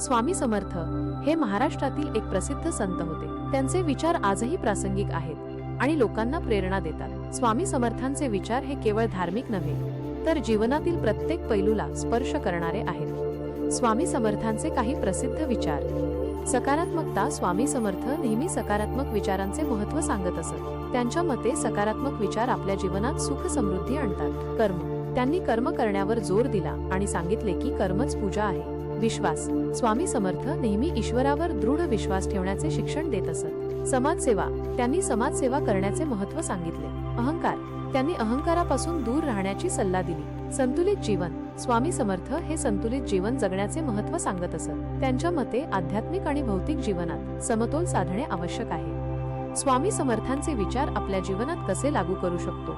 स्वामी समर्थ हे महाराष्ट्रातील एक प्रसिद्ध संत होते. त्यांचे विचार आजही प्रासंगिक आहेत आणि लोकांना प्रेरणा देतात. स्वामी समर्थांचे विचार हे केवळ धार्मिक नव्हे तर जीवनातील प्रत्येक पैलूला स्पर्श करणारे आहेत. स्वामी समर्थांचे काही प्रसिद्ध विचार. सकारात्मकता स्वामी समर्थ नेहमी सकारात्मक विचारांचे महत्त्व सांगत असत. त्यांच्या मते सकारात्मक विचार आपल्या जीवनात सुख समृद्धी आणतात. कर्म. त्यांनी कर्म करण्यावर जोर दिला आणि सांगितले की कर्मच पूजा आहे. विश्वास. स्वामी समर्थ नेहमी ईश्वरावर दृढ विश्वास ठेवण्याचे शिक्षण देत असत. समाजसेवा. त्यांनी समाजसेवा करण्याचे महत्त्व सांगितले. अहंकार. त्यांनी अहंकारापासून दूर राहण्याची सल्ला दिली. संतुलित जीवन. स्वामी समर्थ हे संतुलित जीवन जगण्याचे महत्त्व सांगत असत. त्यांच्या मते आध्यात्मिक आणि भौतिक जीवनात समतोल साधणे आवश्यक आहे. स्वामी समर्थांचे विचार आपल्या जीवनात कसे लागू करू शकतो?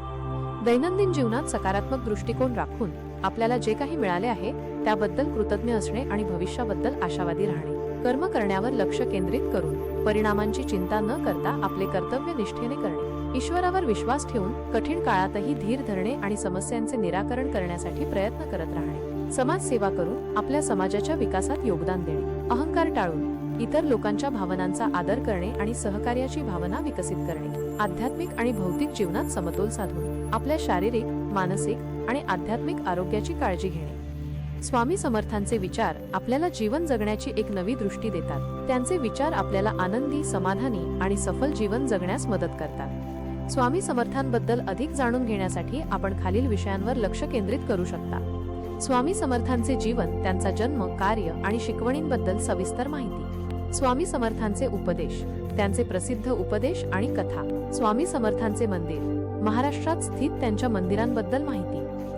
दैनंदिन जीवनात सकारात्मक दृष्टिकोन राखून आपल्याला जे काही मिळाले आहे त्याबद्दल कृतज्ञ असणे आणि भविष्याबद्दल आशावादी राहणे. कर्म करण्यावर लक्ष केंद्रित करून परिणामांची चिंता न करता आपले कर्तव्य निष्ठेने करणे. ईश्वरावर विश्वास ठेवून कठीण काळातही धीर धरणे आणि समस्यांचे निराकरण करण्यासाठी प्रयत्न करत राहणे. समाजसेवा करून आपल्या समाजाच्या विकासात योगदान देणे. अहंकार टाळून इतर लोकांच्या भावनांचा आदर करणे आणि सहकार्याची भावना विकसित करणे. आध्यात्मिक आणि भौतिक जीवनात समतोल साधून आपल्या शारीरिक मानसिक आणि आध्यात्मिक आरोग्याची काळजी घेणे. स्वामी समर्थांचे विचार आपल्याला जीवन जगण्याची एक नवी दृष्टी देतात. त्यांचे विचार आपल्याला आनंदी समाधानी आणि सफल जीवन जगण्यास मदत करतात. स्वामी समर्थांबद्दल अधिक जाणून घेण्यासाठी आपण खालील विषयांवर लक्ष केंद्रित करू शकता. स्वामी समर्थांचे जीवन त्यांचा जन्म कार्य आणि शिकवणींबद्दल सविस्तर माहिती. स्वामी समर्थांचे उपदेश त्यांचे प्रसिद्ध उपदेश आणि कथा. स्वामी समर्थांचे मंदिर. महाराष्ट्रात स्थित त्यांच्या मंदिरांबद्दल माहिती.